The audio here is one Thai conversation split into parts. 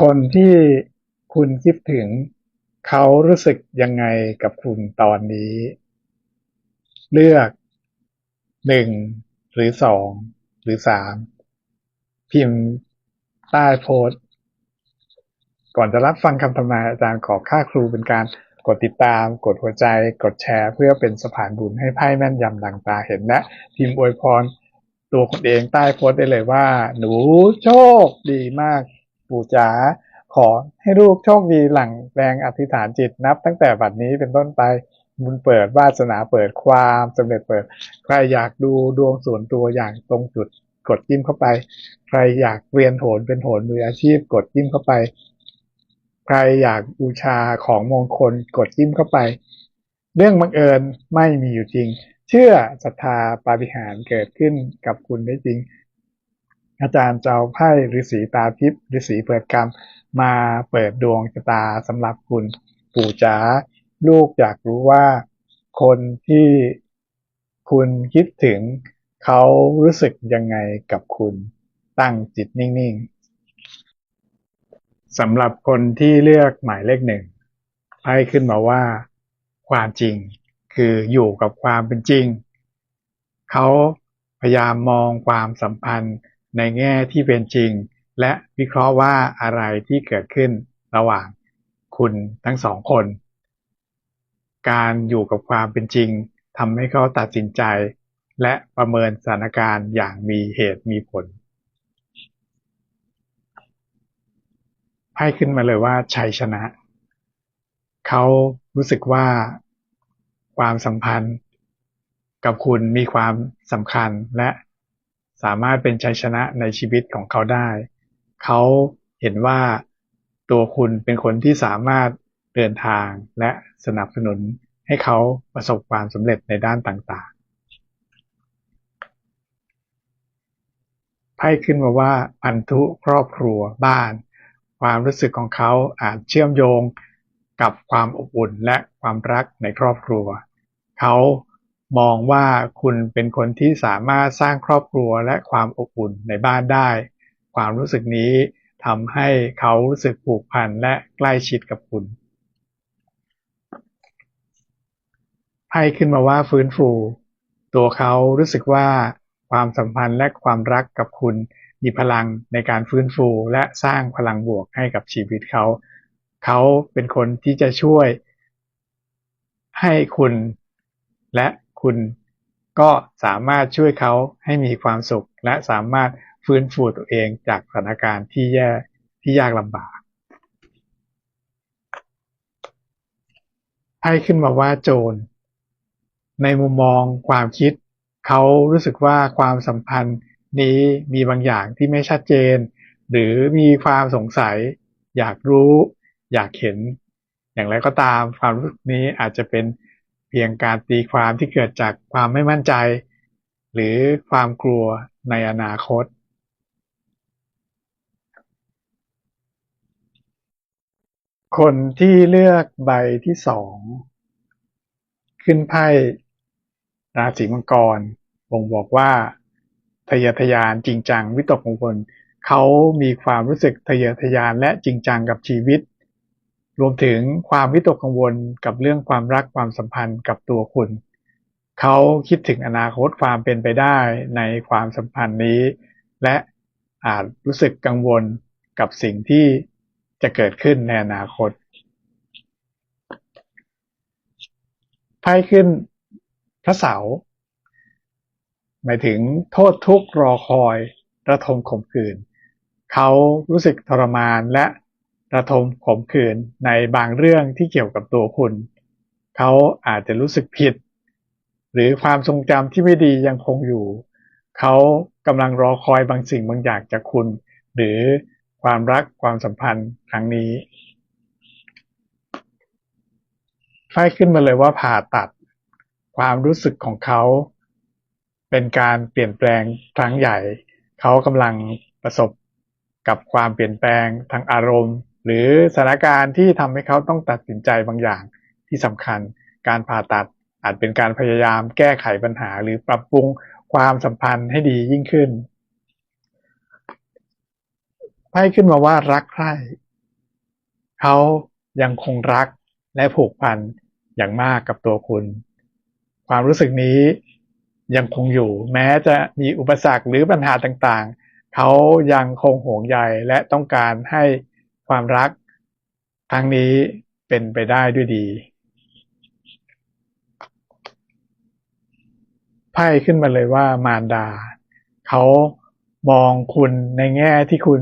คนที่คุณคิดถึง เขารู้สึกยังไงกับคุณตอนนี้ เลือกหนึ่งหรือสองหรือสามพิมพ์ใต้โพสต์ก่อนจะรับฟังคำทำนายอาจารย์ขอค่าครูเป็นการกดติดตาม กดหัวใจ กดแชร์ เพื่อเป็นสะพานบุญให้ไพ่แม่นยำดังตาเห็นและพิมพ์อวยพร ตัวคุณเองใต้โพสต์ได้เลยว่า หนูโชคดีมาก ปู่จ๋าขอให้ลูกโชคดีหลังแรงอธิษฐานจิตนับ ตั้งแต่บัดนี้เป็นต้นไปบุญเปิดวาสนาเปิดความสำเร็จเปิด ใครอยากดูดวงส่วนตัวอย่างตรงจุดกดจิ้มเข้าไป ใครอยากเรียนโหนเป็นโหนมืออาชีพกดจิ้มเข้าไป ใครอยากบูชาของมงคลกดจิ้มเข้าไป เรื่องบังเอิญไม่มีอยู่จริง เชื่อศรัทธาปาฏิหาริย์เกิดขึ้นกับคุณได้จริง อาจารย์เจ้าไพ่ฤาษีตาทิพย์ฤาษีเปิดกรรม มาเปิดดวงชะตาสำหรับคุณปู่จ๋าลูกอยากรู้ว่าคนที่คุณคิดถึงเขารู้สึกยังไงกับคุณตั้งจิตนิ่งๆสำหรับคนที่เลือกหมายเลขหนึ่งไพ่ขึ้นมาว่า ความจริงคืออยู่กับความเป็นจริง เขาพยายามมองความสัมพันธ์ ในแง่ที่เป็นจริง และวิเคราะห์ว่าอะไรที่เกิดขึ้นระหว่างคุณทั้งสองคน การอยู่กับความเป็นจริงทำให้เขาตัดสินใจ และประเมินสถานการณ์อย่างมีเหตุมีผลไพ่ขึ้นมาเลยว่าชัยชนะ เขารู้สึกว่าความสัมพันธ์กับคุณมีความสำคัญและ สามารถเป็นชัยชนะในชีวิตของเขาได้ เขาเห็นว่าตัวคุณเป็นคนที่สามารถเดินทางและสนับสนุนให้เขาประสบความสำเร็จในด้านต่างๆ ไพ่ขึ้นมาว่าพันธุครอบครัวบ้าน ความรู้สึกของเขาอาจเชื่อมโยงกับความอบอุ่นและความรักในครอบครัว เขา มองว่าคุณเป็นคนที่สามารถสร้างครอบครัวและความอบอุ่นในบ้านได้ ความรู้สึกนี้ทำให้เขารู้สึกผูกพันและใกล้ชิดกับคุณไพ่ขึ้นมาว่าฟื้นฟู ตัวเขารู้สึกว่าความสัมพันธ์และความรักกับคุณมีพลังในการฟื้นฟูและสร้างพลังบวกให้กับชีวิตเขา เขาเป็นคนที่จะช่วยให้คุณและ คุณก็สามารถช่วยเขาให้มีความสุข และสามารถฟื้นฟูตัวเองจากสถานการณ์ที่แย่ที่ยากลำบากไพ่ขึ้นมาว่าโจร ในมุมมองความคิด เขารู้สึกว่าความสัมพันธ์นี้มีบางอย่างที่ไม่ชัดเจน หรือมีความสงสัย อยากรู้ อยากเห็น อย่างไรก็ตามความรู้สึกนี้อาจจะเป็น เพียงการตีความที่เกิดจากความไม่มั่นใจ หรือความกลัวในอนาคต คนที่เลือกใบที่สองขึ้นไพ่ราศีมังกรบ่งบอกว่าทะเยอทะยานจริงจังวิตกกังวลเขามีความรู้สึกทะเยอทะยานและจริงจังกับชีวิต รวมถึงความวิตกกังวลกับเรื่องความรักความสัมพันธ์กับตัวคุณ เขาคิดถึงอนาคตความเป็นไปได้ในความสัมพันธ์นี้ และอาจรู้สึกกังวลกับสิ่งที่จะเกิดขึ้นในอนาคตไพ่ขึ้นพระเสาหมายถึงโทษทุกข์รอคอย ระทมข่มขืน เขารู้สึกทรมานและ ระทมข่มขืนในบางเรื่องที่เกี่ยวกับตัวคุณ เขาอาจจะรู้สึกผิด หรือความทรงจำที่ไม่ดียังคงอยู่ เขากำลังรอคอยบางสิ่งบางอย่างจากคุณ หรือความรักความสัมพันธ์ครั้งนี้ไฟขึ้นมาเลยว่าผ่าตัด ความรู้สึกของเขา เป็นการเปลี่ยนแปลงครั้งใหญ่ เขากำลังประสบกับความเปลี่ยนแปลงทางอารมณ์ หรือสถานการณ์ที่ทำให้เขาต้องตัดสินใจบางอย่างที่สำคัญ การผ่าตัดอาจเป็นการพยายามแก้ไขปัญหา หรือปรับปรุงความสัมพันธ์ให้ดียิ่งขึ้นไพ่ขึ้นมาว่ารักใคร่เขายังคงรักและผูกพันอย่างมากกับตัวคุณ ความรู้สึกนี้ยังคงอยู่ แม้จะมีอุปสรรคหรือปัญหาต่างๆ เขายังคงห่วงใยและต้องการให้ ความรักครั้งนี้เป็นไปได้ด้วยดี ไพ่ขึ้นมาเลยว่ามารดา เขามองคุณในแง่ที่คุณ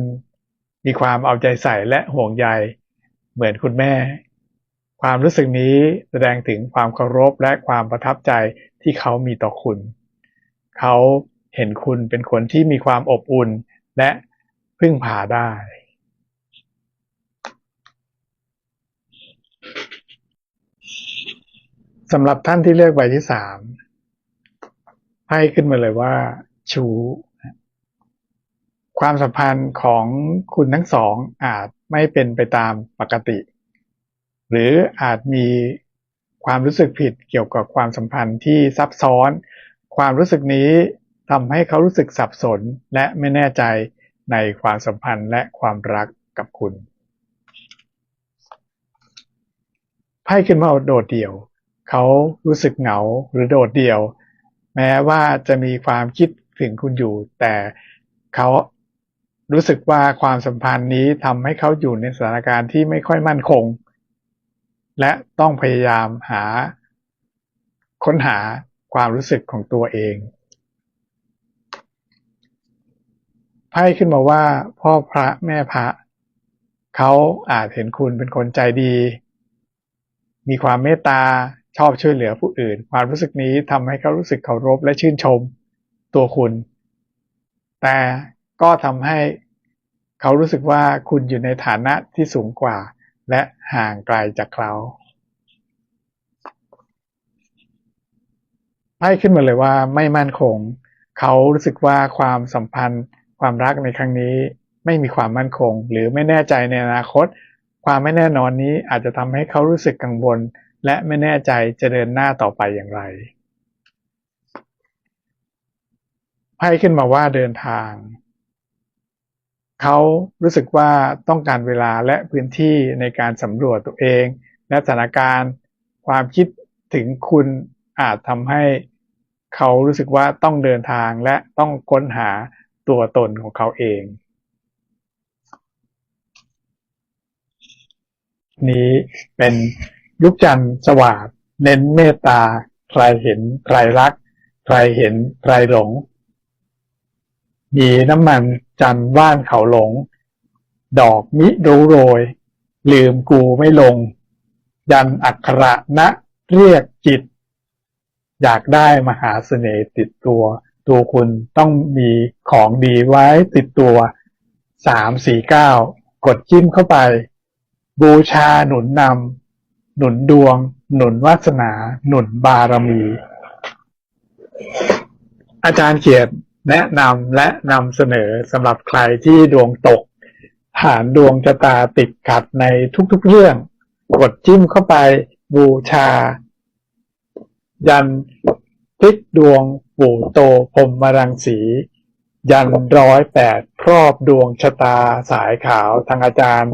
มีความเอาใจใส่และห่วงใยเหมือนคุณแม่ ความรู้สึกนี้แสดงถึงความเคารพและความประทับใจที่เขามีต่อคุณ เขาเห็นคุณเป็นคนที่มีความอบอุ่นและพึ่งพาได้ สำหรับท่านที่เลือกใบที่สามไพ่ขึ้นมาเลยว่า ชู ความสัมพันธ์ของคุณทั้งสองอาจไม่เป็นไปตามปกติ หรืออาจมีความรู้สึกผิดเกี่ยวกับความสัมพันธ์ที่ซับซ้อน ความรู้สึกนี้ทำให้เขารู้สึกสับสนและไม่แน่ใจในความสัมพันธ์และความรักกับคุณไพ่ขึ้นมาโดดเดี่ยว เขารู้สึกเหงาหรือโดดเดี่ยว แม้ว่าจะมีความคิดถึงคุณอยู่ แต่เขารู้สึกว่าความสัมพันธ์นี้ทำให้เขาอยู่ในสถานการณ์ที่ไม่ค่อยมั่นคง และต้องพยายามหา ค้นหาความรู้สึกของตัวเองไพ่ขึ้นมาว่าพ่อพระแม่พระเขาอาจเห็นคุณเป็นคนใจดี มีความเมตตา ชอบช่วยเหลือผู้อื่น ความรู้สึกนี้ทำให้เขารู้สึกเคารพและชื่นชมตัวคุณ แต่ก็ทำให้เขารู้สึกว่าคุณอยู่ในฐานะที่สูงกว่า และห่างไกลจากเขาไพ่ขึ้นมาเลยว่าไม่มั่นคง เขารู้สึกว่าความสัมพันธ์ ความรักในครั้งนี้ไม่มีความมั่นคง หรือไม่แน่ใจในอนาคต ความไม่แน่นอนนี้อาจจะทำให้เขารู้สึกกังวล และไม่แน่ใจจะเดินหน้าต่อไปอย่างไรไพ่ขึ้นมาว่าเดินทาง เขารู้สึกว่าต้องการเวลาและพื้นที่ในการสำรวจตัวเอง และสถานการณ์ ความคิดถึงคุณอาจทำให้เขารู้สึกว่าต้องเดินทางและต้องค้นหาตัวตนของเขาเอง นี้เป็น ยุคจันทร์สว่างเน้นเมตตา ใครเห็น ใครรัก ใครเห็น ใครหลง มีน้ำมันจันทร์ว่านเขาหลง ดอกมิรู้โรย ลืมกูไม่ลง ยันอักขระนะเรียกจิต อยากได้มหาเสน่ห์ติดตัว ตัวคุณต้องมีของดีไว้ติดตัวสามสี่เก้ากดจิ้มเข้าไป บูชาหนุนนำ หนุนดวง หนุนวาสนา หนุนบารมี อาจารย์เขียนแนะนำและนำเสนอสำหรับใครที่ดวงตกฐานดวงชะตาติดขัดในทุกๆเรื่อง กดจิ้มเข้าไปบูชา ยันพลิกดวงปู่โตพรมรังสี ยันร้อยแปดครอบดวงชะตาสายขาวทางอาจารย์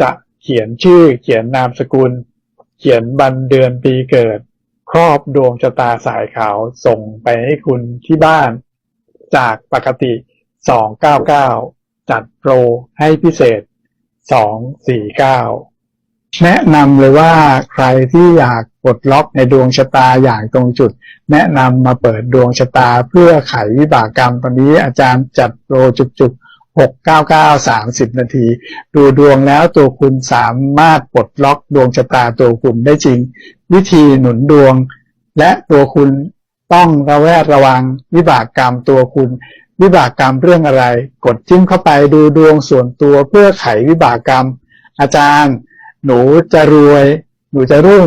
จะเขียนชื่อเขียนนามสกุล เขียนบันเดือนปีเกิด ครอบดวงชะตาสายขาวส่งไปให้คุณที่บ้าน จากปกติ 299 จัดโปรให้พิเศษ 249 แนะนำเลยว่าใครที่อยากปลดล็อกในดวงชะตาอย่างตรงจุด แนะนำมาเปิดดวงชะตาเพื่อไขวิบากกรรมตอนนี้อาจารย์จัดโปรจุกๆ 699 30นาที ดูดวงแล้วตัวคุณสามารถปลดล็อกดวงชะตาตัวคุณได้จริง วิธีหนุนดวง และตัวคุณต้องระแวดระวังวิบากกรรมตัวคุณ วิบากกรรมเรื่องอะไร กดจิ้มเข้าไปดูดวงส่วนตัวเพื่อไขวิบากกรรม อาจารย์ หนูจะรวย หนูจะรุ่ง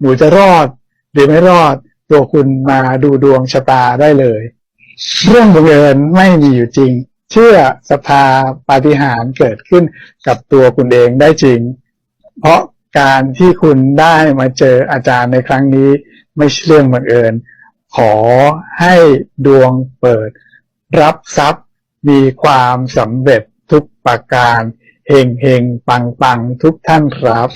หนูจะรอด หรือไม่รอด ตัวคุณมาดูดวงชะตาได้เลย เรื่องบังเอิญไม่มีอยู่จริง เชื่อศรัทธาปาฏิหาริย์เกิดขึ้นกับตัวคุณเองได้จริง เพราะการที่คุณได้มาเจออาจารย์ในครั้งนี้ ไม่ใช่เรื่องบังเอิญ ขอให้ดวงเปิด รับทรัพย์มีความสำเร็จทุกประการเฮงเฮงปังปังทุกท่านครับ